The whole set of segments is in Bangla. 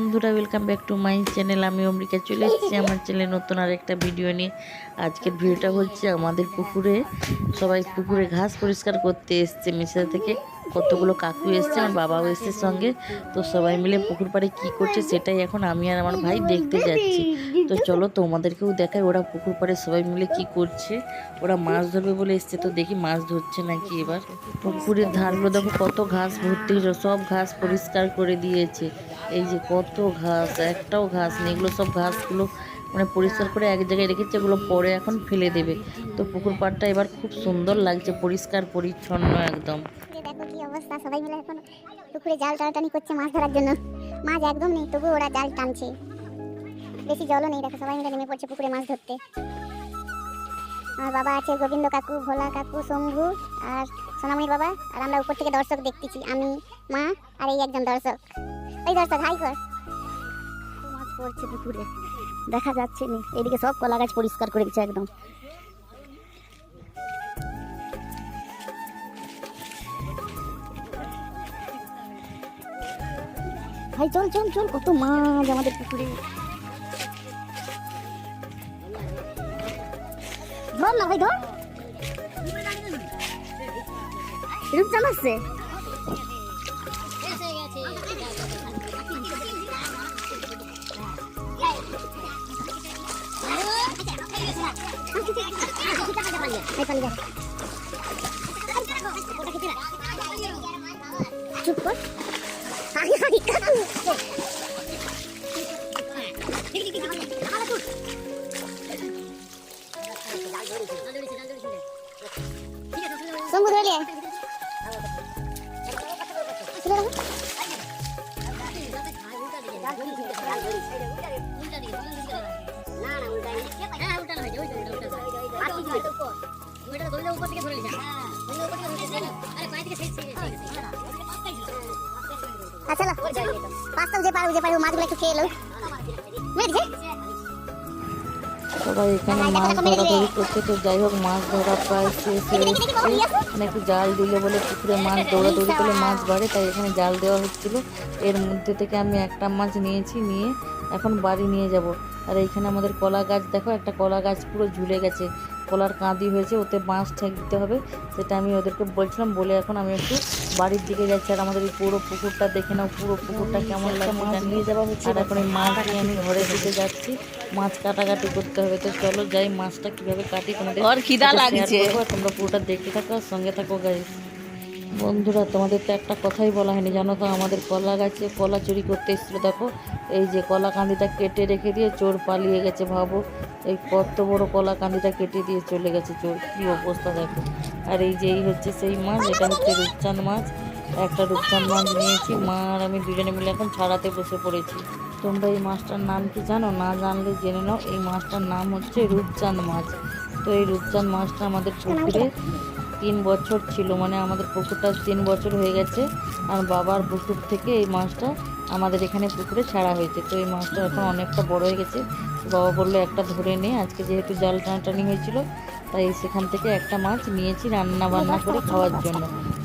বন্ধুরা welcome back to my channel আমি অমরিকা চলে এসেছি আমার চ্যানেলে নতুন আর একটা ভিডিও নিয়ে। আজকের ভিডিওটা হচ্ছে আমাদের পুকুরে। সবাই পুকুরে ঘাস পরিষ্কার করতে এসছে মিশা থেকে। কতগুলো কাকু এসছে আমার বাবাও এসছে সঙ্গে। তো সবাই মিলে পুকুর পাড়ে কী করছে সেটাই এখন আমি আর আমার ভাই দেখতে যাচ্ছি। তো চলো তোমাদেরকেও দেখায় ওরা পুকুর পাড়ে সবাই মিলে কি করছে। ওরা মাছ ধরবে বলে এসছে তো দেখি মাছ ধরছে নাকি এবার। পুকুরের ধারগুলো দেখো কত ঘাস ভর্তি সব ঘাস পরিষ্কার করে দিয়েছে। এই যে কত ঘাস, একটাও ঘাস নেই, এগুলো সব ঘাসগুলো মানে পরিষ্কার করে এক জায়গায় রেখেছে, এগুলো পরে এখন ফেলে দেবে। তো পুকুর পাড়টা এবার খুব সুন্দর লাগছে, পরিষ্কার পরিচ্ছন্ন একদম। সবাই মিলে এখন পুকুরে জাল টানাটানি করছে মাছ ধরার জন্য। মাছ একদম নেই তবু ওরা জাল টানছে। বেশি জলও নেই, দেখো সবাই মিলে নেমে পড়ছে পুকুরে মাছ ধরতে। আমার বাবা আছে গোবিন্দ কাকু, ভোলা কাকু, শম্ভু, আর সোনামণির বাবা, আর আমরা উপর থেকে দর্শক দেখতেছি, আমি, মা, আর এই একজন দর্শক। ওই দর্শক, হাই কর। মাছ পড়ছে পুকুরে, দেখা যাচ্ছে না। এদিকে সব কলা গাছ পরিষ্কার করে দিচ্ছে একদম। ভাই, চল চল চল, কত মাছ আমাদের পুকুরে। ধর না ভাই ধর রূপচাঁদ আসছে চুপ কর। আগে আগে কাকু শম্ভু ধরে আচ্ছা পাঁচটা যে পারো যে পারো মাছগুলো একটু খেয়ে এলো মেরেছে সবাই এখানে মাছ ধরাধরি করছে তো যাই হোক মাছ ধরা প্রায় শেষ হয়ে এসছে। মানে একটু জাল দিলে বলে পুকুরে মাছ দৌড়াদৌড়ি করলে মাছ বাড়ে তাই এখানে জাল দেওয়া হচ্ছিল। এর মধ্যে থেকে আমি একটা মাছ নিয়েছি নিয়ে এখন বাড়ি নিয়ে যাব। আর এইখানে আমাদের কলা গাছ দেখো একটা কলা গাছ পুরো ঝুলে গেছে। কলার কাঁদি হয়েছে ওতে বাঁশ ঠেক দিতে হবে। সেটা আমি ওদেরকে বলছিলাম বলে এখন আমি একটু বাড়ির দিকে যাচ্ছি। আর আমাদের এই পুরো পুকুরটা দেখে নাও পুরো পুকুরটা কেমন লাগে মাছ নিয়ে যাওয়া হচ্ছে। আর এখন এই মাছ নিয়ে আমি ঘরে দিতে যাচ্ছি। মাছ কাটাকাটি করতে হবে। তো চলো যাই মাছটা কীভাবে কাটি তোমাদের। তোমরা পুরোটা দেখতে থাকো আর সঙ্গে থাকো গাইস বন্ধুরা, তোমাদের তো একটা কথাই বলা হয়নি, জানো তো? আমাদের কলা গাছে কলা চুরি করতে এসেছিল, দেখো? এই যে কলা কান্দিটা কেটে রেখে দিয়ে চোর পালিয়ে গেছে, ভাবো? এই কত বড় কলা কান্দিটা কেটে দিয়ে চলে গেছে চোর, কী অবস্থা, দেখো? আর এই যে এই হচ্ছে সেই মাছ, এটা হচ্ছে রূপচাঁদ মাছ। একটা রূপচাঁদ মাছ নিয়েছি, মা আর আমি দুজনে মিলে এখন ছাড়াতে বসে পড়েছি। তোমরা এই মাছটার নাম কি জানো? না জানলে জেনে নাও, এই মাছটার নাম হচ্ছে রূপচাঁদ মাছ। তো এই রূপচাঁদ মাছটা আমাদের পুকুরে তিন বছর ছিল মানে আমাদের পুকুরটা তিন বছর হয়ে গেছে। আর বাবার পুকুর থেকে এই মাছটা আমাদের এখানে পুকুরে ছাড়া হয়েছে। তো এই মাছটা এখন অনেকটা বড় হয়ে গেছে। বাবা বলল, একটা ধরে নে, আজকে যেহেতু জাল টানাটানি হয়েছিল, তাই সেখান থেকে একটা মাছ নিয়েছি রান্না বান্না করে খাওয়ার জন্য।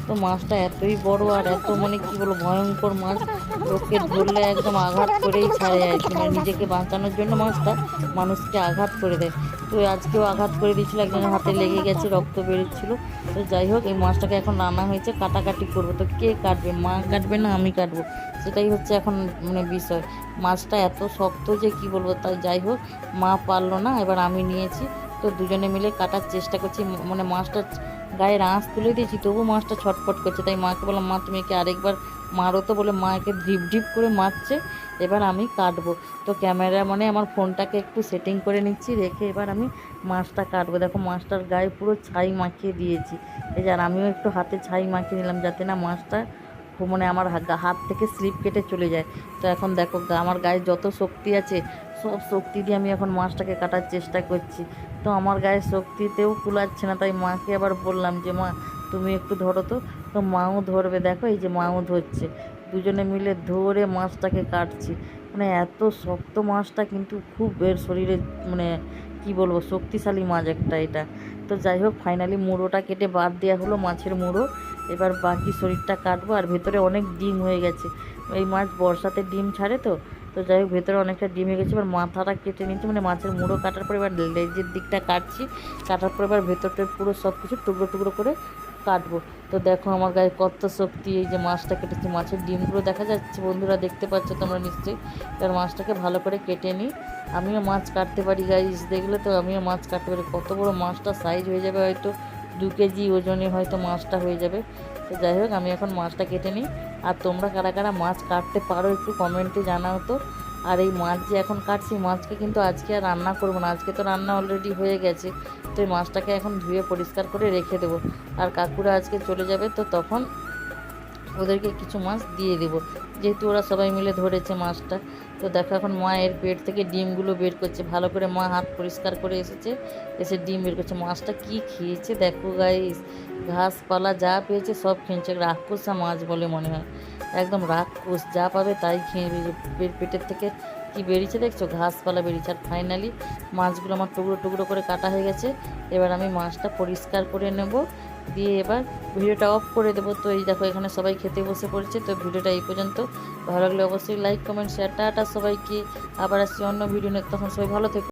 তো মাছটা এতই বড় আর এত মানে কি বলব, ভয়ঙ্কর মাছ। লোককে ধরলে একদম আঘাত করেই ছাড়ে কি মানে নিজেকে বাঁচানোর জন্য মাছটা মানুষকে আঘাত করে দেয়। তো আজকেও আঘাত করে দিয়েছিল, একজনের হাতে লেগে গেছে, রক্ত বেরোচ্ছিল। তো যাই হোক, এই মাছটাকে এখন রান্না হয়েছে, কাটাকাটি করব। তো কে কাটবে? মা কাটবে না আমি কাটবো? সেটাই হচ্ছে এখন মানে বিষয়। মাছটা এত শক্ত যে কি বলব, তাই যাই হোক, মা পারল না, এবার আমি নিয়েছি। তো দুজনে মিলে কাটার চেষ্টা করছি মানে মাছটা গায়ের আঁশ তুলে দিয়েছি, তবু মাছটা ছটফট করছে। তাই মাকে বললাম, মা, তুমি একে আরেকবার মারো তো। বলে মা একে ঢিপ ঢিপ করে মারছে। এবার আমি কাটবো। তো ক্যামেরা মানে আমার ফোনটাকে একটু সেটিং করে নিচ্ছি, রেখে এবার আমি মাছটা কাটবো। দেখো মাছটার গায়ে পুরো ছাই মাখিয়ে দিয়েছি। এই যে, আর আমিও একটু হাতে ছাই মাখিয়ে নিলাম যাতে না মাছটা মানে আমার হাত থেকে স্লিপ কেটে চলে যায়। তো এখন দেখো আমার গায়ে যত শক্তি আছে, সব শক্তি দিয়ে আমি এখন মাছটাকে কাটার চেষ্টা করছি। তো আমার গায়ে শক্তিতেও কুলাচ্ছে না, তাই মাকে আবার বললাম যে, মা, তুমি একটু ধরো তো। তো মাও ধরবে। দেখো, এই যে মাও ধরছে। দুজনে মিলে ধরে মাছটাকে কাটছি। মানে এত শক্ত মাছটা কিন্তু খুব এর শরীরে মানে কি বলব, শক্তিশালী মাছ একটা এটা। তো যাই হোক ফাইনালি মুড়োটা কেটে বাদ দেওয়া হলো মাছের মুড়ো। এবার বাকি শরীরটা কাটবো আর ভেতরে অনেক ডিম হয়ে গেছে। এই মাছ বর্ষাতে ডিম ছাড়ে তো। তো যাই হোক, ভেতরে অনেকটা ডিম হয়ে গেছে। এবার মাথাটা কেটে নিচ্ছি। মানে মাছের মুড়ো কাটার পর এবার লেজের দিকটা কাটছি। কাটার পর এবার ভেতরটা পুরো সব কিছু টুকরো টুকরো করে কাটবো। তো দেখো আমার গায়ে কত শক্তি, এই যে মাছটা কেটেছি, মাছের ডিমগুলো দেখা যাচ্ছে, বন্ধুরা দেখতে পাচ্ছ তোমরা নিশ্চয়ই। এবার মাছটাকে ভালো করে কেটে নিই। আমিও মাছ কাটতে পারি গাইস দেখলে তো আমিও মাছ কাটতে পারি। কত বড় মাছটা সাইজ হয়ে যাবে হয়তো দু কেজি ওজনে হয়তো মাছটা হয়ে যাবে। তো যাই হোক, আমি এখন মাছটা কেটে নিই। আর তোমরা কারা কারা মাছ কাটতে পারো একটু কমেন্টে জানাও তো। আর এই মাছ যে এখন কাটছি মাছকে কিন্তু আজকে আর রান্না করব না। আজকে তো রান্না অলরেডি হয়ে গেছে। তো এই মাছটাকে এখন ধুয়ে পরিষ্কার করে রেখে দেবো। আর কাকুরা আজকে চলে যাবে, তো তখন ওদেরকে কিছু মাছ দিয়ে দেবো। যেহেতু ওরা সবাই মিলে ধরেছে মাছটা, তো দেখো এখন মায়ের পেট থেকে ডিমগুলো বের করছে। ভালো করে মা হাত পরিষ্কার করে এসেছে, এসে ডিম বের করছে। মাছটা কি খেয়েছে দেখো গাইস ঘাসপালা যা পেয়েছে সব খেয়েছে। রাক্ষসা মাছ বলে মনে হয়। একদম রাক্ষস, যা পাবে তাই খেয়ে পেটের থেকে কি বেরিয়েছে দেখছ? ঘাসপালা বেরিয়েছে। আর ফাইনালি মাছগুলো আমার টুকরো টুকরো করে কাটা হয়ে গেছে। এবার আমি মাছটা পরিষ্কার করে নেব। দিয়ে এবার ভিডিওটা অফ করে দেবো। তো এই দেখো, এখানে সবাই খেতে বসে পড়েছে। তো ভিডিওটা এই পর্যন্ত। ভালো লাগলে অবশ্যই লাইক কমেন্ট শেয়ার টাটা সবাইকে। আবার আসছি অন্য ভিডিও নিয়ে। তখন সবাই ভালো থেকো।